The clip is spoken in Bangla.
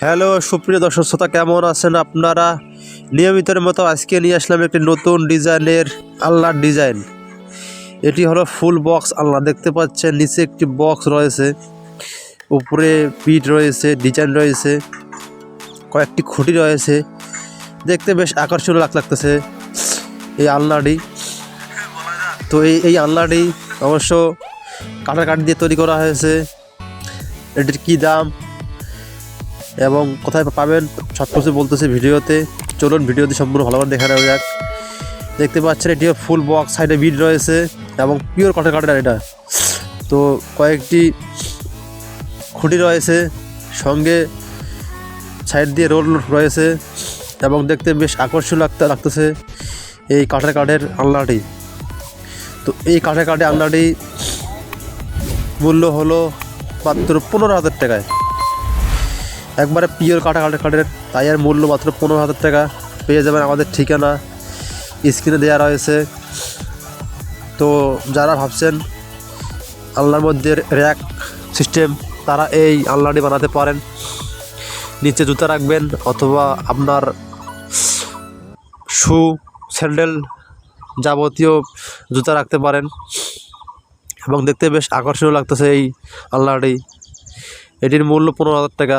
হ্যালো, সুপ্রিয় দর্শক শ্রোতা, কেমন আছেন আপনারা? নিয়মিতের মতো আজকে নিয়ে আসলাম একটি নতুন ডিজাইনের আল্লাহর ডিজাইন। এটি হলো ফুল বক্স আল্লাহ দেখতে পাচ্ছেন নিচে একটি বক্স রয়েছে, উপরে পিঠ রয়েছে, ডিজাইন রয়েছে, কয়েকটি খুঁটি রয়েছে। দেখতে বেশ আকর্ষণীয় লাগ লাগতেছে এই আলনাটি। তো এই এই আলনাটি অবশ্য কাটার কাঠ দিয়ে তৈরি করা হয়েছে। এটির কী দাম? এবং কোথায় পাবেন? সব কিছু বলতেছে ভিডিওতে। চলুন ভিডিওতে সম্পূর্ণ ভালোভাবে দেখা নেওয়া যাক। দেখতে পাচ্ছেন এটিও ফুল বক্স সাইডে বিড রয়েছে এবং পিওর কটন কাঠের এটা। তো কয়েকটি খুঁটি রয়েছে, সঙ্গে সাইড দিয়ে রোল রয়েছে এবং দেখতে বেশ আকর্ষণ লাগতে, লাগতেছে এই কাঠের কাঠের আলনাটি। তো এই কাঠের কাঠের আলনাটি মূল্য হলো মাত্র পনেরো হাজার টাকায়। একবারে পিওর কাটা কাটা কাঠের এর মূল্য মাত্র পনেরো হাজার টাকা। পেয়ে যাবেন আমাদের ঠিকানা। স্ক্রিনে দেওয়া রয়েছে। তো যারা ভাবছেন আলনার মধ্যে র্যাক সিস্টেম তারা এই আলনাটি বানাতে পারেন। নিচে জুতা রাখবেন অথবা আপনার শু স্যান্ডেল যাবতীয় জুতা রাখতে পারেন। এবং দেখতে বেশ আকর্ষণীয় লাগতেছে এই আলনাটি এটির মূল্য পনেরো হাজার টাকা।